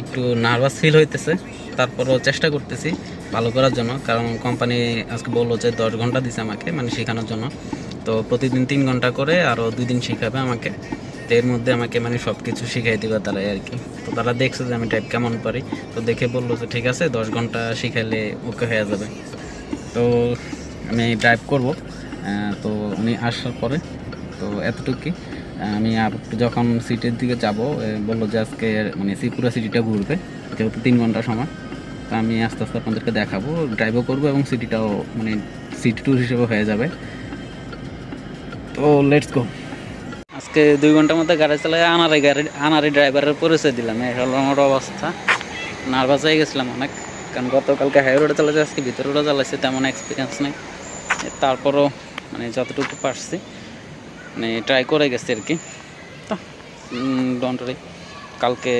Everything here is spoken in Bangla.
একটু নার্ভাস ফিল হইতেছে। তারপরও চেষ্টা করতেছি ভালো করার জন্য, কারণ কোম্পানি আজকে বলল যে দশ ঘণ্টা দিছে আমাকে মানে শেখানোর জন্য। তো প্রতিদিন তিন ঘণ্টা করে আরও দুই দিন শেখাবে আমাকে। তো এর মধ্যে আমাকে মানে সব কিছু শিখাই দিবে তারা আর কি। তো তারা দেখছে যে আমি টাইপ কেমন পারি। তো দেখে বলল যে ঠিক আছে, দশ ঘণ্টা শিখাইলে ওকে হয়ে যাবে। তো আমি ড্রাইভ করব। তো উনি আসার পরে, তো এতটুকুই আমি আর যখন সিটের দিকে যাব বলল যে আজকে মানে সি পুরো সিটিটা ঘুরবে যেহেতু তিন ঘণ্টা সময়। তো আমি আস্তে আস্তে আপনাদেরকে দেখাবো ড্রাইভও করব এবং সিটিটাও মানে সিটি ট্যুর হিসেবে হয়ে যাবে। তো লেটস গো আজকে দুই ঘণ্টার মধ্যে গাড়ি চালাই আনারে গাড়ি আনারে ড্রাইভারের পরিচয় দিলাম, এই হলো আমার অবস্থা। নার্ভাস হয়ে গেছিলাম অনেক, কারণ গতকালকে হাই রোডে চালাইছে, আজকে ভিতরে রোডে চালাইছে, তেমন এক্সপিরিয়েন্স নেই। তারপরও মানে যতটুকু পারছি। মানে ট্রাই করে গেছে আর কি। ডন্টরি কালকে